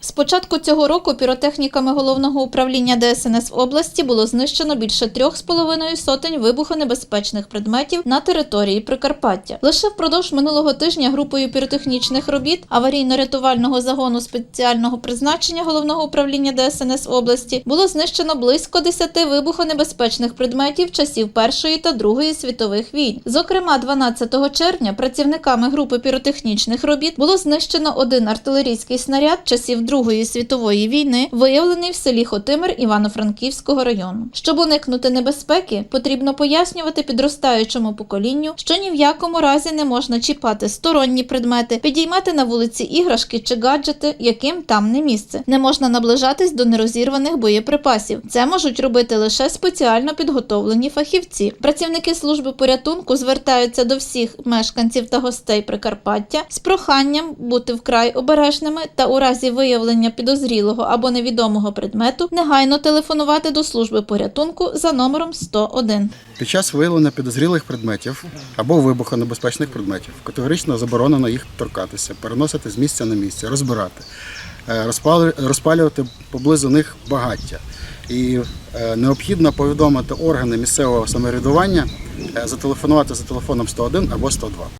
З початку цього року піротехніками головного управління ДСНС в області було знищено більше трьох з половиною сотень вибухонебезпечних предметів на території Прикарпаття. Лише впродовж минулого тижня групою піротехнічних робіт аварійно-рятувального загону спеціального призначення головного управління ДСНС області було знищено близько 10 вибухонебезпечних предметів часів Першої та Другої світових війн. Зокрема, 12 червня працівниками групи піротехнічних робіт було знищено один артилерійський снаряд часів Другої світової війни, виявлений в селі Хотимир Івано-Франківського району. Щоб уникнути небезпеки, потрібно пояснювати підростаючому поколінню, що ні в якому разі не можна чіпати сторонні предмети, підіймати на вулиці іграшки чи гаджети, яким там не місце. Не можна наближатись до нерозірваних боєприпасів. Це можуть робити лише спеціально підготовлені фахівці. Працівники служби порятунку звертаються до всіх мешканців та гостей Прикарпаття з проханням бути вкрай обережними та у разі виявлення підозрілого або невідомого предмету негайно телефонувати до служби порятунку за номером 101. Під час виявлення підозрілих предметів або вибухонебезпечних предметів категорично заборонено їх торкатися, переносити з місця на місце, розбирати, е, розпалювати поблизу них багаття. І е, необхідно повідомити органи місцевого самоврядування, е, зателефонувати за телефоном 101 або 102.